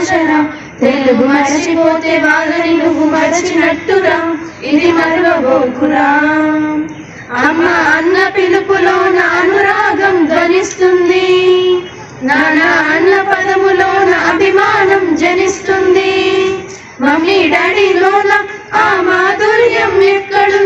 భాషరా తెలుగు మర్చిపోతే బాధని నువ్వు మర్చినట్టురా. ఇది మరవబోకురా. అమ్మ అన్న పిలుపులో నా అనురాగం ధ్వనిస్తుంది. నానా అన్న పదములో నా అభిమానం జనిస్తుంది. మమ్మీ డాడీలోన ఆ మాధుర్యం ఎక్కడు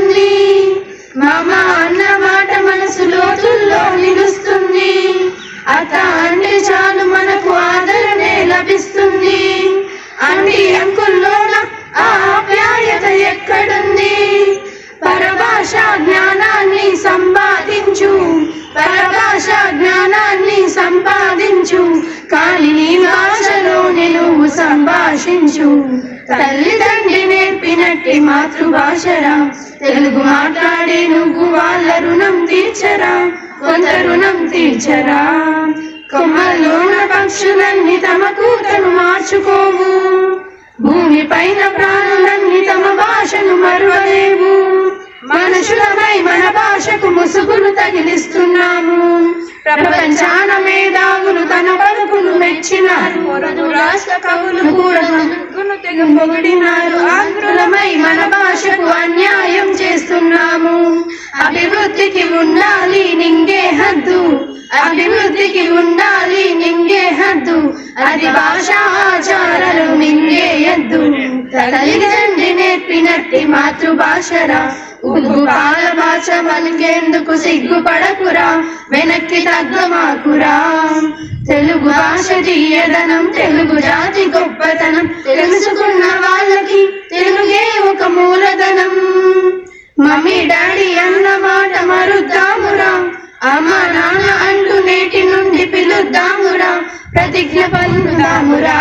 భాష జ్ఞానాన్ని సంపాదించు. కాలిని భాషలో నిలువు సంభాషించు. తల్లిదండ్రి నేర్పినట్టి మాతృభాషరా. తెలుగు మాట్లాడే నువ్వు వాళ్ళ రుణం తీర్చరా. కొంత రుణం తీర్చరా. కొమ్మల్లోన పక్షులన్నీ తమ కూతను మార్చుకోవు. భూమి పైన ప్రాణులన్నీ తమ భాషను మరువలేవు. మనుషులమై మన భాషకు ముసుగును తగిలిస్తున్నాం. మెచ్చినారు రాష్ట్ర కవులు కూడా తెలుగును తెగ పొగిడినారు ఆంధ్రులమై మన భాషకు అన్యాయం చేస్తున్నాము. అభివృద్ధికి ఉండాలి నింగే హద్దు. అభివృద్ధికి ఉండాలి నింగే హద్దు. అది భాషా ఆచారాలు మింగేయద్దు తల్లిదండ్రి నేర్పినట్టి మాతృభాషరా ఉగ్గుపాల భాష పలికేందుకు సిగ్గుపడకురా వెనక్కి తగ్గమాకురా. తెలుగు భాష తీయదనం తెలుగు జాతి గొప్పతనం తెలుసుకున్న వాళ్ళకి తెలుగే ఒక మూలధనం. మమ్మీ డాడీ అన్న మాట మరుద్దామురా అమ్మ నాన్న అంటూ నేటి నుండి పిలుద్దామురా ప్రతిజ్ఞ పొందుదామురా